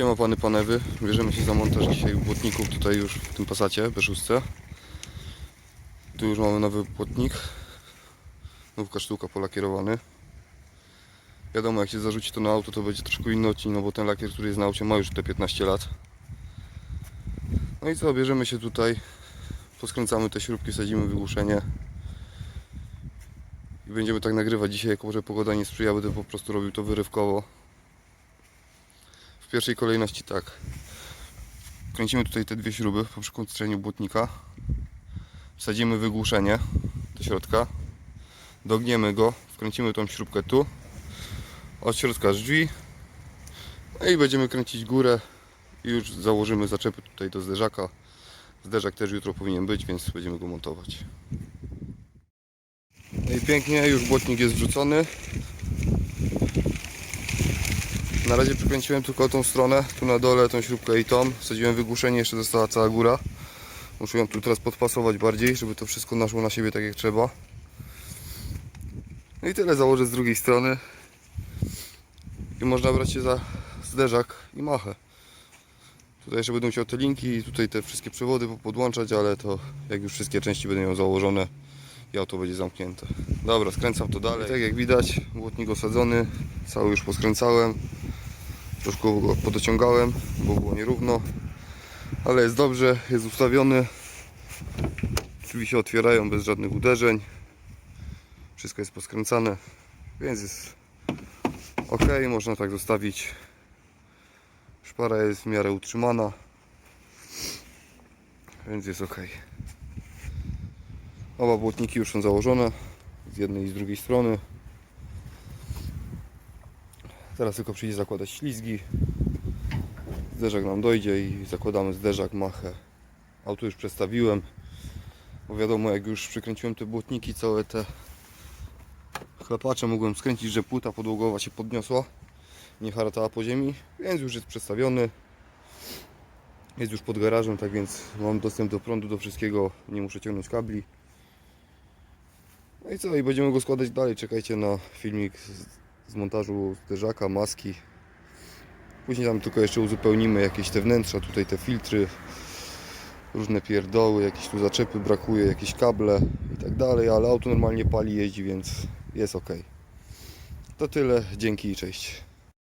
Siema pany panewy, bierzemy się za montaż dzisiaj błotników tutaj już w tym pasacie, B6. Tu już mamy nowy błotnik. Nówka sztuka polakierowany. Wiadomo jak się zarzuci to na auto to będzie troszkę inny odcień, no bo ten lakier, który jest na aucie ma już te 15 lat. No i co, bierzemy się tutaj, poskręcamy te śrubki, sadzimy wygłuszenie. I będziemy tak nagrywać dzisiaj, jako że pogoda nie sprzyja, będę po prostu robił to wyrywkowo. W pierwszej kolejności tak. Kręcimy tutaj te dwie śruby po przykręceniu błotnika. Wsadzimy wygłuszenie do środka. Dogniemy go, wkręcimy tą śrubkę tu. Od środka drzwi. No i będziemy kręcić górę i już założymy zaczepy tutaj do zderzaka. Zderzak też jutro powinien być, więc będziemy go montować. No i pięknie, już błotnik jest wrzucony. Na razie przykręciłem tylko tą stronę, tu na dole tą śrubkę i tą. Wsadziłem wygłuszenie, jeszcze została cała góra. Muszę ją tu teraz podpasować bardziej, żeby to wszystko naszło na siebie tak jak trzeba. No i tyle założę z drugiej strony. I można brać się za zderzak i machę. Tutaj jeszcze będę musiał te linki i tutaj te wszystkie przewody podłączać, ale to jak już wszystkie części będą założone i auto będzie zamknięte. Dobra, skręcam to dalej. I tak jak widać, błotnik osadzony, cały już poskręcałem. Troszkę go podociągałem, bo było nierówno. Ale jest dobrze, jest ustawiony. Drzwi się otwierają bez żadnych uderzeń. Wszystko jest poskręcane, więc jest ok. Można tak zostawić. Szpara jest w miarę utrzymana, więc jest ok. Oba błotniki już są założone z jednej i z drugiej strony. Teraz tylko przyjdzie zakładać ślizgi. Zderzak nam dojdzie i zakładamy zderzak, machę. Auto już przestawiłem. Bo wiadomo, jak już przykręciłem te błotniki, całe te chlapacze mogłem skręcić, że płyta podłogowa się podniosła. Nie haratała po ziemi, więc już jest przestawiony. Jest już pod garażem, tak więc mam dostęp do prądu, do wszystkiego. Nie muszę ciągnąć kabli. No i co? I będziemy go składać dalej. Czekajcie na filmik z montażu zderzaka, maski. Później tam tylko jeszcze uzupełnimy jakieś te wnętrza, tutaj te filtry, różne pierdoły, jakieś tu zaczepy brakuje, jakieś kable i tak dalej, ale auto normalnie pali, jeździ, więc jest ok. To tyle, dzięki i cześć.